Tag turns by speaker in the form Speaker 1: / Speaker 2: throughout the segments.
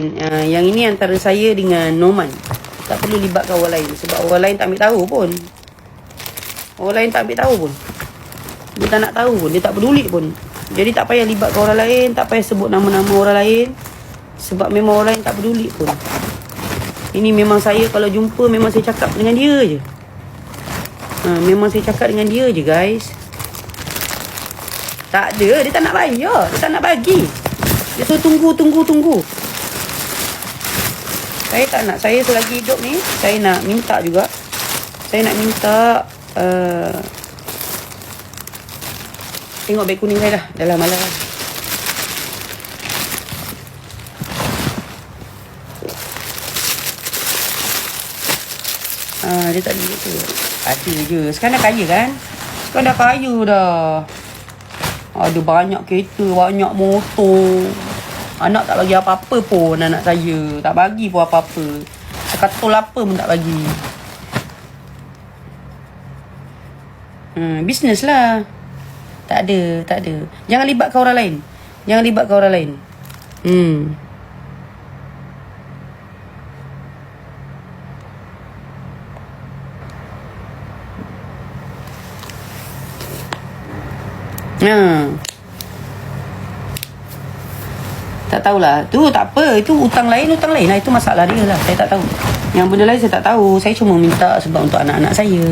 Speaker 1: Uh, yang ini antara saya dengan Norman. Tak perlu libatkan orang lain. Sebab orang lain tak ambil tahu pun. Orang lain tak ambil tahu pun. Dia tak nak tahu pun. Dia tak peduli pun. Jadi tak payah libatkan orang lain. Tak payah sebut nama-nama orang lain. Sebab memang orang lain tak peduli pun. Ini memang saya kalau jumpa memang saya cakap dengan dia je. Ha, memang saya cakap dengan dia je guys. Tak ada. Dia tak nak bayar. Dia tak nak bagi. Dia suruh tunggu, tunggu, tunggu. Saya tak nak. Saya selagi hidup ni, saya nak minta juga. Saya nak minta... Uh, tengok beg kuning saya dah. Lah malam. Ah, dia tak ada tu. Ada je. Sekarang dah kaya kan? Sekarang dah kaya dah. Ada banyak kereta, banyak motor. Anak tak bagi apa-apa pun anak saya. Tak bagi pun apa-apa. Sekatul apa pun tak bagi. Hmm, bisnes lah. Tak ada, tak ada. Jangan libatkan orang lain. Jangan libatkan orang lain. Hmm. Ha. Tak tahulah. Tu tak apa. Itu hutang lain, hutang lain lah. Itu masalah dia lah. Saya tak tahu. Yang benda lain saya tak tahu. Saya cuma minta sebab untuk anak-anak saya.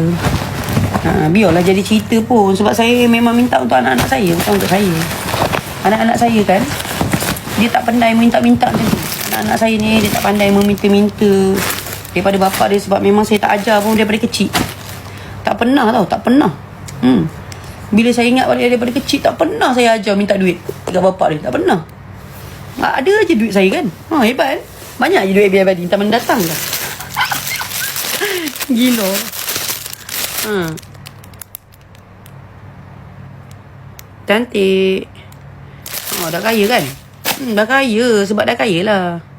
Speaker 1: Ha, biarlah jadi cerita pun. Sebab saya memang minta untuk anak-anak saya. Bukan untuk saya. Anak-anak saya kan. Dia tak pandai minta-minta macam tu. Anak-anak saya ni dia tak pandai meminta-minta. Daripada bapa dia sebab memang saya tak ajar pun daripada kecil. Tak pernah tau. Tak pernah. Hmm. Bila saya ingat balik daripada kecil Tak pernah saya ajar minta duit Dekat bapak dia Tak pernah ada je duit saya kan? Ha, Hebat kan Banyak je duit biar badi Entah mendatang dah. Gila. Ha. Cantik. Oh dah kaya kan? Hmm, Dah kaya Sebab dah kaya lah